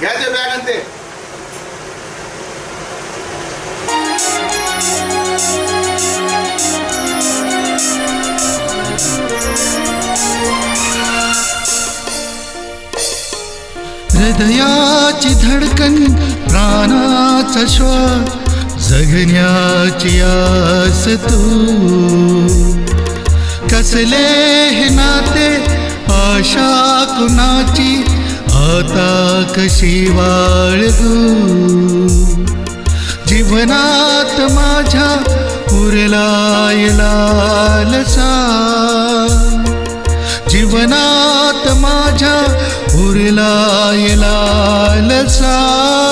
घ्या ते बॅग आणि ते. हृदयाची धडकन प्राणाचा श्वास जगण्याची आस तू. कसले हे नाते आशा कुणाची आता कशी वाळगू? जीवनात माझ्या उरला लालसा. जीवनात माझ्या उरला लालसा.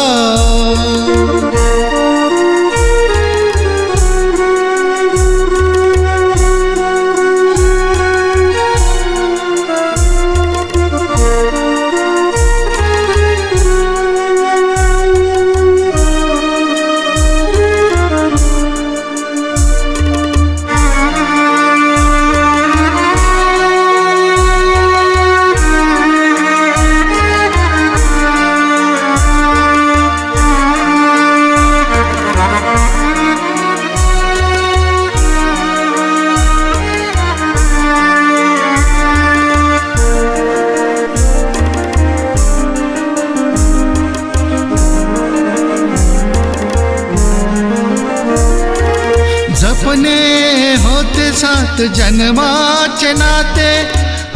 जपने होते सात जन्माचे नाते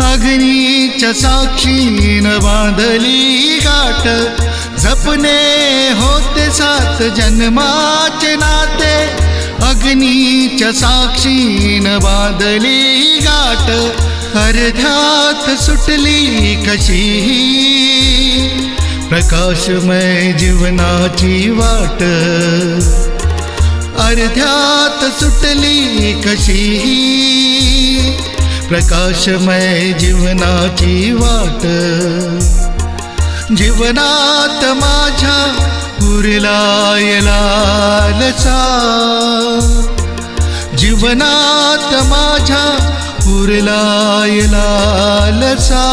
अग्नीच्या साक्षीन बांधली गाठ. जपने होते सात जन्माचे नाते अग्नीच्या साक्षीन बांधली गाठ. अर्ध्यात सुटली कशी? प्रकाशमय जीवनाची वाट. अर्ध्यात सुटली कशी प्रकाशमय जीवनाची वाट. जीवनात माझ्या पुरला लालसा जीवनात माझ्या पुरला लालसा